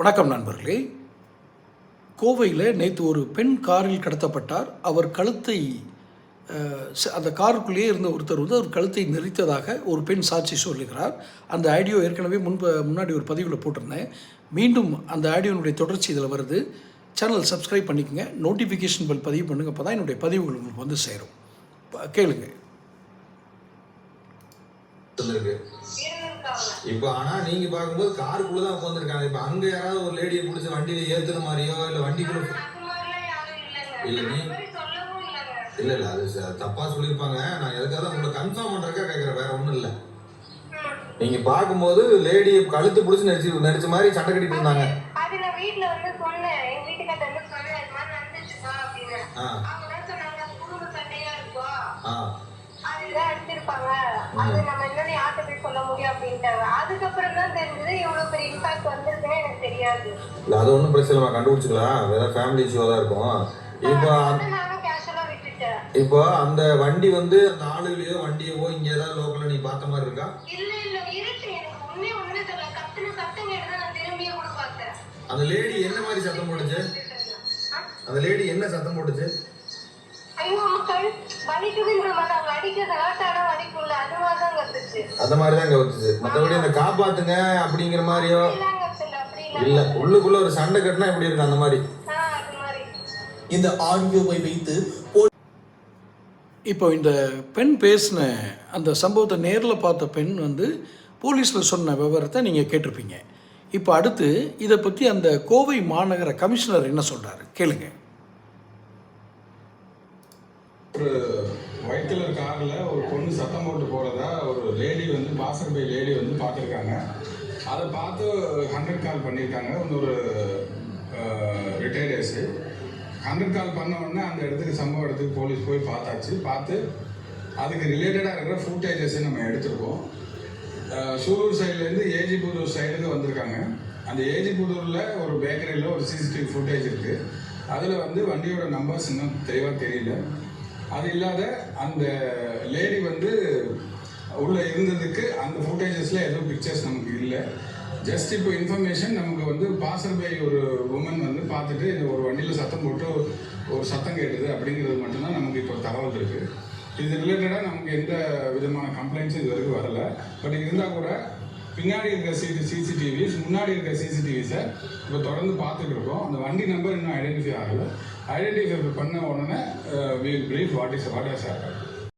வணக்கம் நண்பர்களே. கோவையில் நேற்று ஒரு பெண் காரில் கடத்தப்பட்டார். அவர் கழுத்தை அந்த காருக்குள்ளேயே இருந்த ஒருத்தர் வந்து அவர் கழுத்தை நெரித்ததாக ஒரு பெண் சாட்சி சொல்லுகிறார். அந்த ஆடியோ ஏற்கனவே முன்பு முன்னாடி ஒரு பதிவில் போட்டிருந்தேன். மீண்டும் அந்த ஆடியோனுடைய தொடர்ச்சி இதில் வருது. சேனல் சப்ஸ்கிரைப் பண்ணிக்கங்க. நோட்டிஃபிகேஷன் பெல் பதிவு பண்ணுங்க. அப்போ தான் என்னுடைய பதிவுகள் உங்களுக்கு வந்து சேரும். கேளுங்க. இப்ப ஆனா நீங்க பாக்கும்போது காருக்குள்ள தான் உட்காந்துருக்காங்க இப்ப அங்க யாராவது ஒரு லேடியை பிடிச்சி வண்டியில ஏத்துற மாதிரியோ இல்ல வண்டிக்குள்ள இல்ல நீ இல்ல இல்ல அது தப்பா சொல்லிருப்பாங்க நான் எதுக்காக உங்களை கன்ஃபார்ம் பண்றதுக்கா கேக்குறேன். வேற ஒண்ணும் இல்ல. நீங்க பாக்கும்போது லேடியை கழுத்து பிடிச்சி நடிச்சு நடிச்ச மாதிரி சண்டை கட்டிட்டு இருந்தாங்க. ஆ. ஆ. அது நம்ம என்னன்னு யார்கிட்ட சொல்ல முடியும் அப்படின்ட்டாங்க. அதுக்கப்புறம் தான் தெரிஞ்சது இவ்வளவு பெரிய இம்பாக்ட் வந்திருக்குன்னு எனக்கு தெரியாது. இல்ல அது ஒன்றும் பிரச்சனை இல்லை கண்டுபிடிச்சிக்கலாம். வேற ஃபேமிலி இஷ்யூவாக தான் இருக்கும். இப்போ அதை நானும் கேஷுவலா விட்டுட்டேன். இப்போ அந்த வண்டி வந்து அந்த ஆளுகளையோ வண்டியவோ இங்க ஏதாவது லோக்கல்ல நீ பார்த்த மாதிரி இருக்கா? இல்ல இல்ல இருட்டு எனக்கு உண்மையே ஒண்ணு தெரியல. கத்துன சத்தம் கேட்டுதான் நான் திரும்பியே கூட பார்த்தேன். அந்த லேடி என்ன மாதிரி சத்தம் போட்டுச்சு? அந்த லேடி என்ன சத்தம் போட்டுச்சு? ஐயோ மக்கள் வலிக்குதுன்ற மாதிரி அவங்க அடிக்கிறது அது மாதிரி தான் கத்துச்சு அந்த மாதிரி தான் இங்க வந்துச்சு. மற்றபடி அந்த காப்பாத்துங்க அப்படிங்கிற மாதிரியோ இல்லங்க கத்துல அப்படி இல்ல. உள்ளுக்குள்ள ஒரு சண்டை கட்டினா எப்படி இருக்கு அந்த மாதிரி? ஆ அது மாதிரி. இந்த ஆடியோவை வைத்து இப்போ இந்த பெண் பேசின அந்த சம்பவத்தை நேரில் பார்த்த பெண் வந்து போலீஸில் சொன்ன விவரத்தை நீங்கள் கேட்டிருப்பீங்க. இப்போ அடுத்து இதை பற்றி அந்த கோவை மாநகர கமிஷனர் என்ன சொல்கிறாரு கேளுங்க. ஒரு ஒயிட் கலர் காரில் ஒரு பொண்ணு சத்தம் போட்டு போகிறதா ஒரு லேடி வந்து பாசர் பை லேடி வந்து பார்த்துருக்காங்க. அதை பார்த்து ஹண்ட்ரட் கால் பண்ணியிருக்காங்க. இன்னொரு ரிட்டையர்ஸு ஹண்ட்ரட் கால் பண்ண உடனே அந்த இடத்துக்கு சம்பவ இடத்துக்கு போலீஸ் போய் பார்த்தாச்சு. பார்த்து அதுக்கு ரிலேட்டடாக இருக்கிற ஃபுட்டேஜஸை நம்ம எடுத்திருக்கோம். சூலூர் சைட்லேருந்து ஏஜிபுதூர் சைடுக்கு வந்திருக்காங்க. அந்த ஏஜிபுதூரில் ஒரு பேக்கரியில் ஒரு சிசிடிவி ஃபுட்டேஜ் இருக்குது அதில் வந்து வண்டியோட நம்பர்ஸ் இன்னும் தெளிவாக தெரியல. அது இல்லாத அந்த லேடி வந்து உள்ளே இருந்ததுக்கு அந்த ஃபுட்டேஜஸில் எதுவும் பிக்சர்ஸ் நமக்கு இல்லை. ஜஸ்ட் இப்போ இன்ஃபர்மேஷன் நமக்கு வந்து பாசர் பை ஒரு உமன் வந்து பார்த்துட்டு இந்த ஒரு வண்டியில் சத்தம் போட்டு ஒரு சத்தம் கேட்டுது அப்படிங்கிறது மட்டும்தான் நமக்கு இப்போ தகவல் இருக்குது இது ரிலேட்டடாக நமக்கு எந்த விதமான கம்ப்ளைண்ட்ஸும் இது வரைக்கும் வரல. பட் இருந்தால் கூட பின்னாடி இருக்கிற சிசி சிசிடிவிஸ் முன்னாடி இருக்கிற சிசிடிவிஸை இப்போ தொடர்ந்து பார்த்துட்ருக்கோம் அந்த வண்டி நம்பர் இன்னும் ஐடென்டிஃபை ஆகலை. ஐடென்டிஃபை பண்ண உடனே will brief what is what is happen